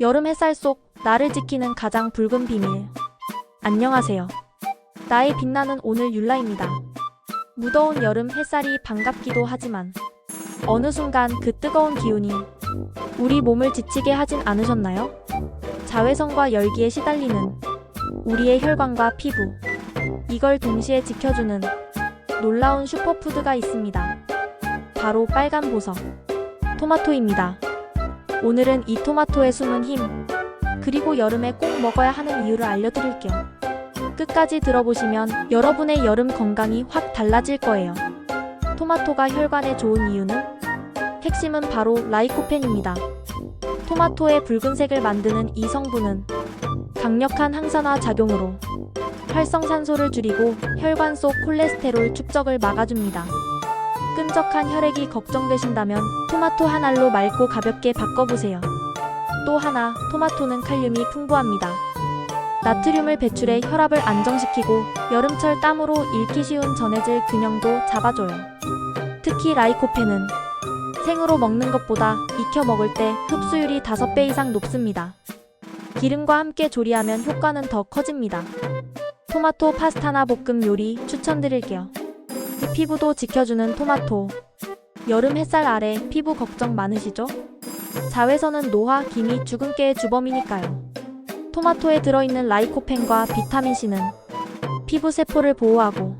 여름 햇살 속 나를 지키는 가장 붉은 비밀. 안녕하세요. 나의 빛나는 오늘 율라입니다. 무더운 여름 햇살이 반갑기도 하지만 어느 순간 그 뜨거운 기운이 우리 몸을 지치게 하진 않으셨나요? 자외선과 열기에 시달리는 우리의 혈관과 피부. 이걸 동시에 지켜주는 놀라운 슈퍼푸드가 있습니다. 바로 빨간 보석. 토마토입니다. 오늘은 이 토마토의 숨은 힘, 그리고 여름에 꼭 먹어야 하는 이유를 알려드릴게요. 끝까지 들어보시면 여러분의 여름 건강이 확 달라질 거예요. 토마토가 혈관에 좋은 이유는 핵심은 바로 라이코펜입니다. 토마토의 붉은색을 만드는 이 성분은 강력한 항산화 작용으로 활성산소를 줄이고 혈관 속 콜레스테롤 축적을 막아줍니다. 끈적한 혈액이 걱정되신다면 토마토 한 알로 맑고 가볍게 바꿔보세요. 또 하나, 토마토는 칼륨이 풍부합니다. 나트륨을 배출해 혈압을 안정시키고 여름철 땀으로 잃기 쉬운 전해질 균형도 잡아줘요. 특히 라이코펜은 생으로 먹는 것보다 익혀 먹을 때 흡수율이 5배 이상 높습니다. 기름과 함께 조리하면 효과는 더 커집니다. 토마토 파스타나 볶음 요리 추천드릴게요. 피부도 지켜주는 토마토. 여름 햇살 아래 피부 걱정 많으시죠? 자외선은 노화, 기미, 주근깨의 주범이니까요. 토마토에 들어있는 라이코펜과 비타민C는 피부 세포를 보호하고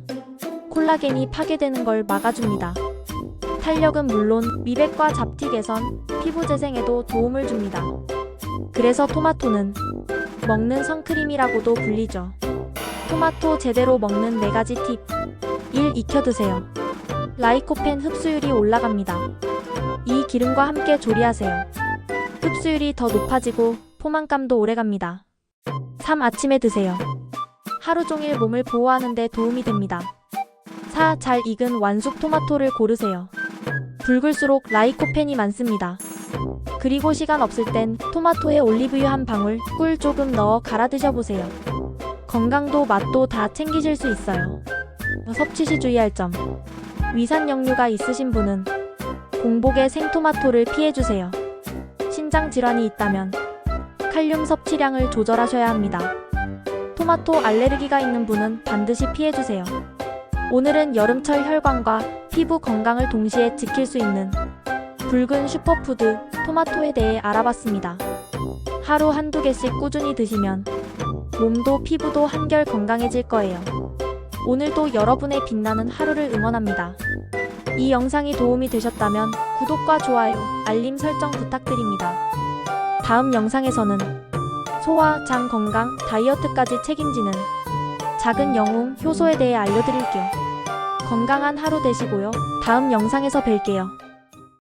콜라겐이 파괴되는 걸 막아줍니다. 탄력은 물론 미백과 잡티 개선, 피부 재생에도 도움을 줍니다. 그래서 토마토는 먹는 선크림이라고도 불리죠. 토마토 제대로 먹는 4가지 팁. 1. 익혀 드세요. 라이코펜 흡수율이 올라갑니다. 2. 기름과 함께 조리하세요. 흡수율이 더 높아지고 포만감도 오래갑니다. 3. 아침에 드세요. 하루 종일 몸을 보호하는 데 도움이 됩니다. 4. 잘 익은 완숙 토마토를 고르세요. 붉을수록 라이코펜이 많습니다. 그리고 시간 없을 땐 토마토에 올리브유 한 방울, 꿀 조금 넣어 갈아 드셔보세요. 건강도 맛도 다 챙기실 수 있어요. 섭취 시 주의할 점. 위산 역류가 있으신 분은 공복에 생토마토를 피해주세요. 신장 질환이 있다면 칼륨 섭취량을 조절하셔야 합니다. 토마토 알레르기가 있는 분은 반드시 피해주세요. 오늘은 여름철 혈관과 피부 건강을 동시에 지킬 수 있는 붉은 슈퍼푸드 토마토에 대해 알아봤습니다. 하루 한두 개씩 꾸준히 드시면 몸도 피부도 한결 건강해질 거예요. 오늘도 여러분의 빛나는 하루를 응원합니다. 이 영상이 도움이 되셨다면 구독과 좋아요, 알림 설정 부탁드립니다. 다음 영상에서는 소화, 장 건강, 다이어트까지 책임지는 작은 영웅 효소에 대해 알려드릴게요. 건강한 하루 되시고요. 다음 영상에서 뵐게요.